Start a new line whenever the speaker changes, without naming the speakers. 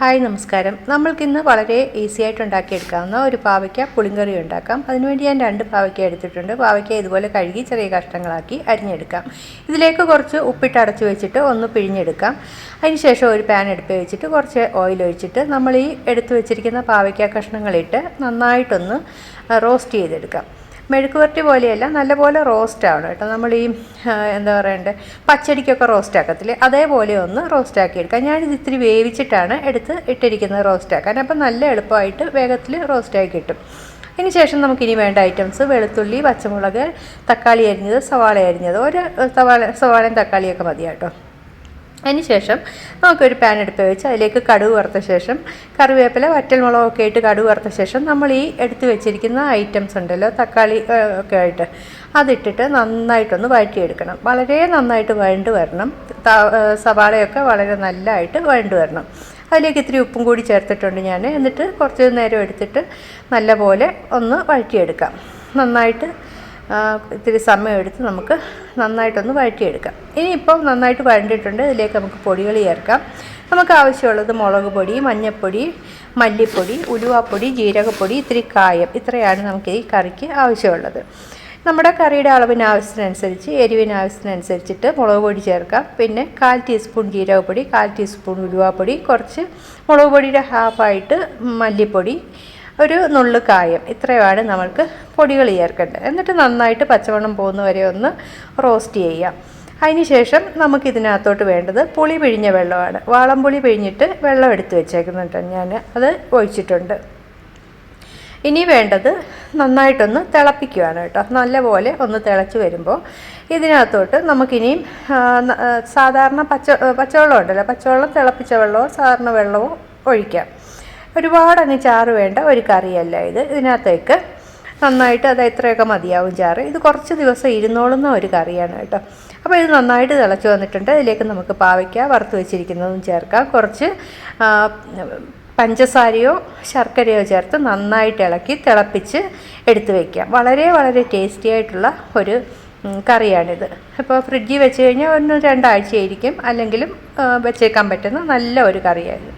Hi നമസ്കാരം. നമ്മൾക്കിന്ന് വളരെ easy ആയിട്ട് ഉണ്ടാക്കിയെടുക്കാവുന്ന ഒരു പാവയ്ക്ക പുളിങ്കറി ഉണ്ടാക്കാം. അതിനുവേണ്ടി ഞാൻ രണ്ട് പാവയ്ക്ക എടുത്തിട്ടുണ്ട്. പാവയ്ക്ക ഇതുപോലെ കഴുകി ചെറിയ കഷ്ണങ്ങളാക്കി അരിഞ്ഞെടുക്കാം. ഇതിലേക്ക് കുറച്ച് ഉപ്പിട്ട് അടച്ചു വെച്ചിട്ട് ഒന്ന് പിഴിഞ്ഞെടുക്കാം. അതിനുശേഷം ഒരു പാൻ എടുപ്പ് വെച്ചിട്ട് കുറച്ച് ഓയിൽ ഒഴിച്ചിട്ട് നമ്മൾ ഈ എടുത്തു വെച്ചിരിക്കുന്ന പാവയ്ക്ക കഷ്ണങ്ങളിട്ട് നന്നായിട്ടൊന്ന് റോസ്റ്റ് ചെയ്തെടുക്കാം. മെഴുക്ക് വരട്ടി പോലെയല്ല നല്ലപോലെ റോസ്റ്റ് ആവണം കേട്ടോ. നമ്മൾ ഈ എന്താ പറയണ്ടേ പച്ചടിക്കൊക്കെ റോസ്റ്റ് ആക്കത്തില്ലേ അതേപോലെ ഒന്ന് റോസ്റ്റ് ആക്കി എടുക്കാം. ഞാനിത് ഇത്തിരി വേവിച്ചിട്ടാണ് എടുത്ത് ഇട്ടിരിക്കുന്നത് റോസ്റ്റ് ആക്കാൻ. അപ്പം നല്ല എളുപ്പമായിട്ട് വേഗത്തിൽ റോസ്റ്റ് ആക്കി കിട്ടും. ഇനി ശേഷം നമുക്കിനി വേണ്ട ഐറ്റംസ് വെളുത്തുള്ളി പച്ചമുളക് തക്കാളി അരിഞ്ഞത് സവാള അരിഞ്ഞത്. ഒരു സവാള സവാളയും തക്കാളിയൊക്കെ മതി കേട്ടോ. അതിന് ശേഷം നമുക്കൊരു പാൻ എടുത്ത് വെച്ച് അതിലേക്ക് കടുക് വറുത്ത ശേഷം കറിവേപ്പില വറ്റൽമുളകൊക്കെ ഇട്ട് കടുക് വറുത്ത ശേഷം നമ്മൾ ഈ എടുത്തു വെച്ചിരിക്കുന്ന ഐറ്റംസ് ഉണ്ടല്ലോ തക്കാളി ഒക്കെ ആയിട്ട് അതിട്ടിട്ട് നന്നായിട്ടൊന്ന് വഴറ്റിയെടുക്കണം. വളരെ നന്നായിട്ട് വഴണ്ട് വരണം. സവാളയൊക്കെ വളരെ നല്ലതായിട്ട് വഴണ്ട് വരണം. അതിലേക്ക് ഇത്തിരി ഉപ്പും കൂടി ചേർത്തിട്ടുണ്ട് ഞാൻ. എന്നിട്ട് കുറച്ച് നേരം എടുത്തിട്ട് നല്ലപോലെ ഒന്ന് വഴറ്റിയെടുക്കാം. നന്നായിട്ട് ഇത്തിരി സമയം എടുത്ത് നമുക്ക് നന്നായിട്ടൊന്ന് വഴറ്റിയെടുക്കാം. ഇനിയിപ്പം നന്നായിട്ട് വഴണ്ടിട്ടുണ്ട് ഇതിലേക്ക് നമുക്ക് പൊടികൾ ചേർക്കാം. നമുക്ക് ആവശ്യമുള്ളത് മുളക് പൊടി മഞ്ഞൾപ്പൊടി മല്ലിപ്പൊടി ഉലുവാപ്പൊടി ജീരകപ്പൊടി ഇത്തിരി കായം. ഇത്രയാണ് നമുക്ക് ഈ കറിക്ക് ആവശ്യമുള്ളത്. നമ്മുടെ കറിയുടെ അളവിന് ആവശ്യത്തിനനുസരിച്ച് എരിവിന് ആവശ്യത്തിനനുസരിച്ചിട്ട് മുളക് പൊടി ചേർക്കാം. പിന്നെ കാൽ ടീസ്പൂൺ ജീരകപ്പൊടി കാൽ ടീസ്പൂൺ ഉലുവാപ്പൊടി കുറച്ച് മുളക് പൊടിയുടെ ഹാഫായിട്ട് മല്ലിപ്പൊടി ഒരു നുള്ളു കായം. ഇത്രയുമാണ് നമ്മൾക്ക് പൊടികൾ ചേർക്കേണ്ടത്. എന്നിട്ട് നന്നായിട്ട് പച്ചവണ്ണം പോകുന്ന വരെ ഒന്ന് റോസ്റ്റ് ചെയ്യാം. അതിന് ശേഷം നമുക്കിതിനകത്തോട്ട് വേണ്ടത് പുളി പിഴിഞ്ഞ വെള്ളമാണ്. വാളം പുളി പിഴിഞ്ഞിട്ട് വെള്ളം എടുത്തു വെച്ചേക്കുന്നുണ്ട് ഞാൻ. അത് ഒഴിച്ചിട്ടുണ്ട്. ഇനി വേണ്ടത് നന്നായിട്ടൊന്ന് തിളപ്പിക്കുകയാണ് കേട്ടോ. നല്ലപോലെ ഒന്ന് തിളച്ച് വരുമ്പോൾ ഇതിനകത്തോട്ട് നമുക്കിനിയും സാധാരണ പച്ച പച്ചവെള്ളം ഉണ്ടല്ലോ. പച്ചവെള്ളം തിളപ്പിച്ച വെള്ളമോ സാധാരണ വെള്ളമോ ഒഴിക്കാം. ഒരുപാട് അങ്ങ് ചാറ് വേണ്ട ഒരു കറിയല്ല ഇത്. ഇതിനകത്തേക്ക് നന്നായിട്ട് അത് എത്രയൊക്കെ മതിയാവും ചാറ്. ഇത് കുറച്ച് ദിവസം ഇരുന്നോളുന്ന ഒരു കറിയാണ് കേട്ടോ. അപ്പോൾ ഇത് നന്നായിട്ട് തിളച്ച് വന്നിട്ടുണ്ട്. അതിലേക്ക് നമുക്ക് പാവയ്ക്ക വറുത്ത് വെച്ചിരിക്കുന്നതും ചേർക്കാം. കുറച്ച് പഞ്ചസാരയോ ശർക്കരയോ ചേർത്ത് നന്നായിട്ട് ഇളക്കി തിളപ്പിച്ച് എടുത്തു വയ്ക്കാം വളരെ വളരെ ടേസ്റ്റി ആയിട്ടുള്ള ഒരു കറിയാണിത്. അപ്പോൾ ഫ്രിഡ്ജിൽ വെച്ച് കഴിഞ്ഞാൽ ഒന്ന് രണ്ടാഴ്ചയായിരിക്കും. അല്ലെങ്കിലും വെച്ചേക്കാൻ പറ്റുന്ന നല്ല ഒരു കറിയാണിത്.